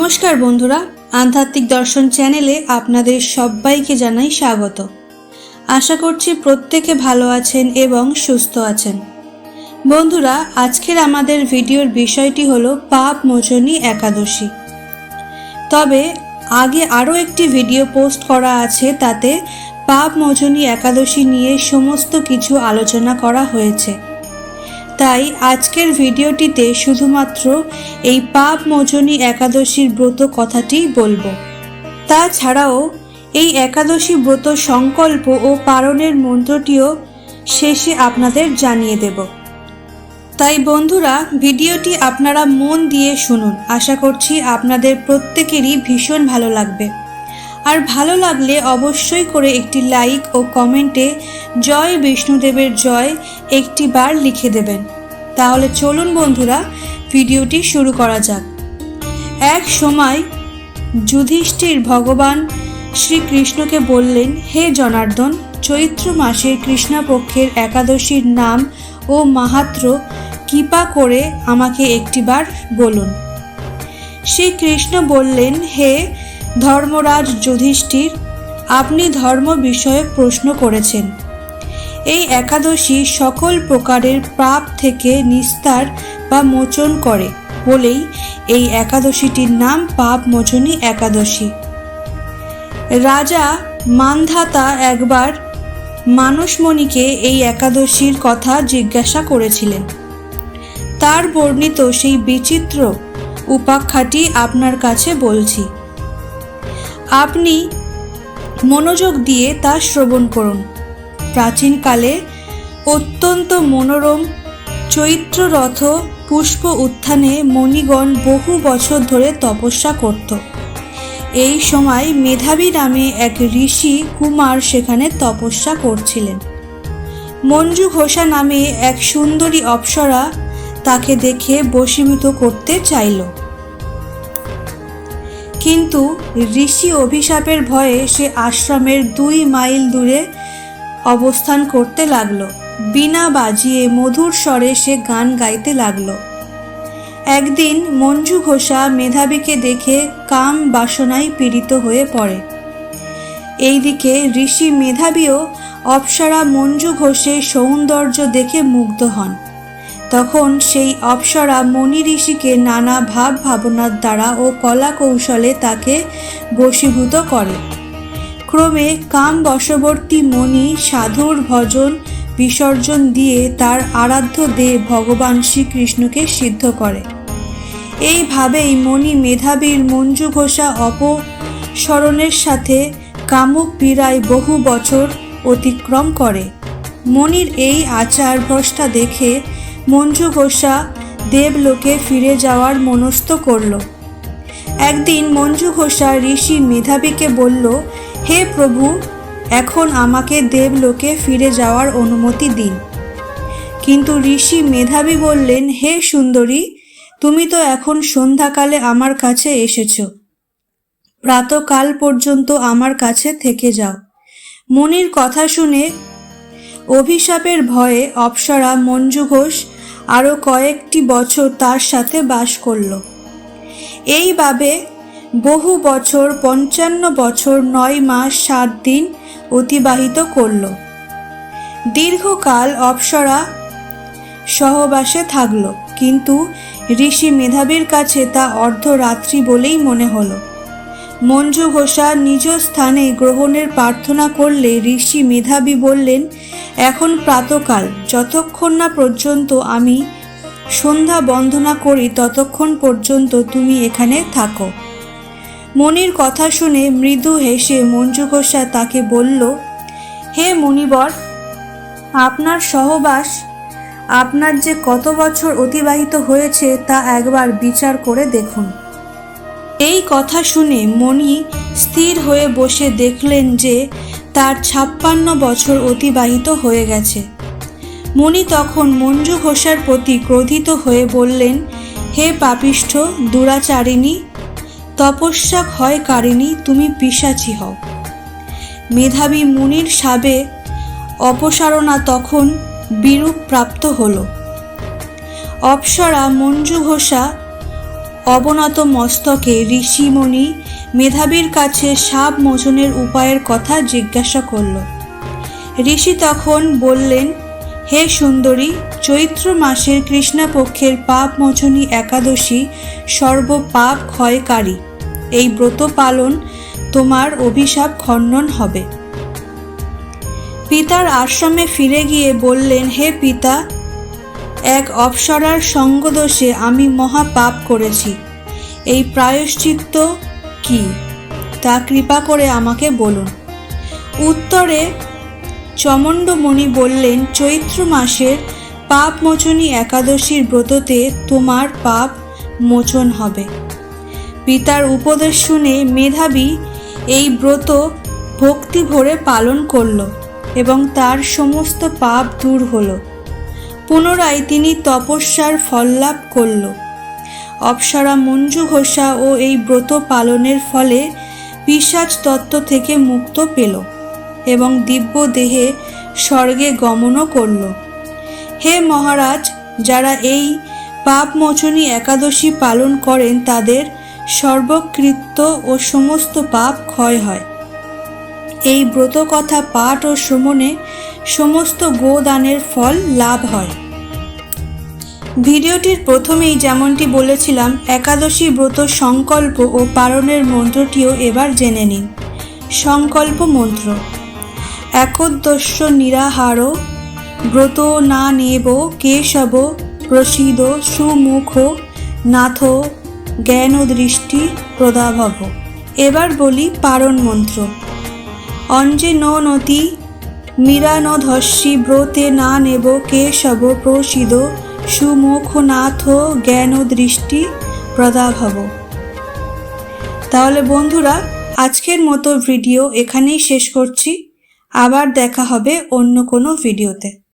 নমস্কার বন্ধুরা, আধ্যাত্মিক দর্শন চ্যানেলে আপনাদের সবাইকে জানাই স্বাগত। আশা করছি প্রত্যেকে ভালো আছেন এবং সুস্থ আছেন। বন্ধুরা, আজকের আমাদের ভিডিওর বিষয়টি হলো পাপ মোচনী একাদশী। তবে আগে আরও একটি ভিডিও পোস্ট করা আছে, তাতে পাপ মোচনী একাদশী নিয়ে সমস্ত কিছু আলোচনা করা হয়েছে। তাই আজকের ভিডিওটিতে শুধুমাত্র এই পাপ মোচনী একাদশীর ব্রত কথাটিই বলব। তাছাড়াও এই একাদশী ব্রত সংকল্প ও পালনের মন্ত্রটিও শেষে আপনাদের জানিয়ে দেব। তাই বন্ধুরা, ভিডিওটি আপনারা মন দিয়ে শুনুন। আশা করছি আপনাদের প্রত্যেকেরই ভীষণ ভালো লাগবে। আর ভালো লাগলে অবশ্যই করে একটি লাইক ও কমেন্টে জয় বিষ্ণুদেবের জয় একটি বার লিখে দেবেন। তাহলে চলুন বন্ধুরা, ভিডিওটি শুরু করা যাক। এক সময় যুধিষ্ঠির ভগবান শ্রীকৃষ্ণকে বললেন, হে জনার্দন, চৈত্র মাসের কৃষ্ণপক্ষের একাদশীর নাম ও মাহাত্র কৃপা করে আমাকে একটিবার বলুন। শ্রীকৃষ্ণ বললেন, হে ধর্মরাজ যুধিষ্ঠির, আপনি ধর্ম বিষয়ে প্রশ্ন করেছেন। এই একাদশী সকল প্রকারের পাপ থেকে নিস্তার বা মোচন করে, বলেই এই একাদশীটির নাম পাপ মোচনী একাদশী। রাজা মানধাতা একবার মানসমণিকে এই একাদশীর কথা জিজ্ঞাসা করেছিলেন। তার বর্ণিত সেই বিচিত্র উপাখ্যাটি আপনার কাছে বলছি। আপনি মনোযোগ দিয়ে তা শ্রবণ করুন। প্রাচীনকালে অত্যন্ত মনোরম চৈত্ররথ পুষ্প উত্থানে মণিগণ বহু বছর ধরে তপস্যা করত। এই সময় মেধাবী নামে এক ঋষি কুমার সেখানে তপস্যা করছিলেন। মঞ্জু ঘোষা নামে এক সুন্দরী অপ্সরা তাকে দেখে বশীভূত করতে চাইল। কিন্তু ঋষি অভিশাপের ভয়ে সে আশ্রমের দুই মাইল দূরে অবস্থান করতে লাগল। বিনা বাজিয়ে মধুর স্বরে সে গান গাইতে লাগল। একদিন মঞ্জু ঘোষা মেধাবীকে দেখে কাম বাসনায় পীড়িত হয়ে পড়ে। এইদিকে ঋষি মেধাবীও অপ্সরা মঞ্জু ঘোষের সৌন্দর্য দেখে মুগ্ধ হন। তখন সেই অপ্সরা মণি ঋষিকে নানা ভাব ভাবনার দ্বারা ও কলা কৌশলে তাকে বশীভূত করে। ক্রমে কাম বশবর্তী মণি সাধুর ভজন বিসর্জন দিয়ে তার আরাধ্য দেব ভগবান শ্রীকৃষ্ণকে সিদ্ধ করে। এইভাবেই মণি মেধাবীর মঞ্জু ঘোষা অপসরণের সাথে কামুক পীড়ায় বহু বছর অতিক্রম করে। মণির এই আচার ভ্রষ্টা দেখে মঞ্জু ঘোষা দেবলোকে ফিরে যাওয়ার মনস্থ করল। একদিন মঞ্জু ঘোষা ঋষি মেধাবীকে বলল হে প্রভু, এখন আমাকে দেবলোকে ফিরে যাওয়ার অনুমতি দিন। কিন্তু ঋষি মেধাবী বললেন, হে সুন্দরী, তুমি তো এখন সন্ধ্যাকালে আমার কাছে এসেছ। প্রাতকাল পর্যন্ত আমার কাছে থেকে যাও। মনির কথা শুনে অভিশাপের ভয়ে অপ্সরা মঞ্জু ঘোষ আরও কয়েকটি বছর তার সাথে বাস করল। এইভাবে বহু বছর, পঞ্চান্ন বছর নয় মাস সাত দিন অতিবাহিত করল। দীর্ঘকাল অপ্সরা সহবাসে থাকল, কিন্তু ঋষি মেধাবীর কাছে তা অর্ধরাত্রি বলেই মনে হলো। মঞ্জু ঘোষা নিজ স্থানে গ্রহণের প্রার্থনা করলে ঋষি মেধাবী বললেন, এখন প্রাতকাল, যতক্ষণ না পর্যন্ত আমি সন্ধ্যা বন্দনা করি, ততক্ষণ পর্যন্ত তুমি এখানে থাকো। মনির কথা শুনে মৃদু হেসে মঞ্জু ঘোষা তাকে বলল, হে মণিবর, আপনার সহবাস, আপনার যে কত বছর অতিবাহিত হয়েছে তা একবার বিচার করে দেখুন। এই কথা শুনে মণি স্থির হয়ে বসে দেখলেন যে তার ছাপ্পান্ন বছর অতিবাহিত হয়ে গেছে। মণি তখন মঞ্জু ঘোষার প্রতি ক্রোধিত হয়ে বললেন, হে পাপিষ্ঠ, দুরাচারিণী তপস্যা ক্ষয় ক্ষয়কারিণী তুমি পিসাচি হও। মেধাবী মুনির সাবে অপসারণা তখন বিরূপ প্রাপ্ত হল। অপ্সরা মঞ্জু ঘোষা, অবনত মস্তকে ঋষিমণি মেধাবীর কাছে সাপ মোচনের উপায়ের কথা জিজ্ঞাসা করল। ঋষি তখন বললেন, হে সুন্দরী, চৈত্র মাসের কৃষ্ণাপক্ষের পাপ মোচনী একাদশী সর্বপাপ ক্ষয়কারী। এই ব্রত পালন তোমার অভিশাপ খণ্ডন হবে। পিতার আশ্রমে ফিরে গিয়ে বললেন, হে পিতা, এক অপসরার সঙ্গদোষে আমি মহা পাপ করেছি। এই প্রায়শ্চিত্ত কি? তা কৃপা করে আমাকে বলুন। উত্তরে চমণ্ডমণি বললেন, চৈত্র মাসের পাপ মোচনী একাদশীর ব্রততে তোমার পাপ মোচন হবে। পিতার উপদেশ শুনে মেধাবী এই ব্রত ভক্তি ভরে পালন করল এবং তার সমস্ত পাপ দূর হলো। পুনরায় তিনি তপস্যার ফল লাভ করল। অপ্সরা মঞ্জু ঘোষা ও এই ব্রত পালনের ফলে পিসাচ তত্ত্ব থেকে মুক্ত পেল এবং দিব্য দেহে স্বর্গে গমনও করল। হে মহারাজ, যারা এই পাপমোচনী একাদশী পালন করেন তাদের সর্বকৃত্য ও সমস্ত পাপ ক্ষয় হয়। এই ব্রত কথা পাঠ ও শ্রমণে সমস্ত গোদানের ফল লাভ হয়। ভিডিওটির প্রথমেই যেমনটি বলেছিলাম, একাদশী ব্রত সংকল্প ও পালনের মন্ত্রটিও এবার জেনে নিন। সংকল্প মন্ত্র। একোদ্দস্য নিরাহার, ব্রত না নেব, কেশব প্রসিদ সুমুখ, নাথ জ্ঞান ও দৃষ্টি প্রদাভব। এবার বলি পারণ মন্ত্র। অঞ্জে ন নতি মীরা ন ধস্যি ব্রতে না নেব কেশব প্রসিদ সুমুখ নাথ জ্ঞান ও দৃষ্টি প্রদাভব। তাহলে বন্ধুরা, আজকের মতো ভিডিও এখানেই শেষ করছি। আবার দেখা হবে অন্য কোনো ভিডিওতে।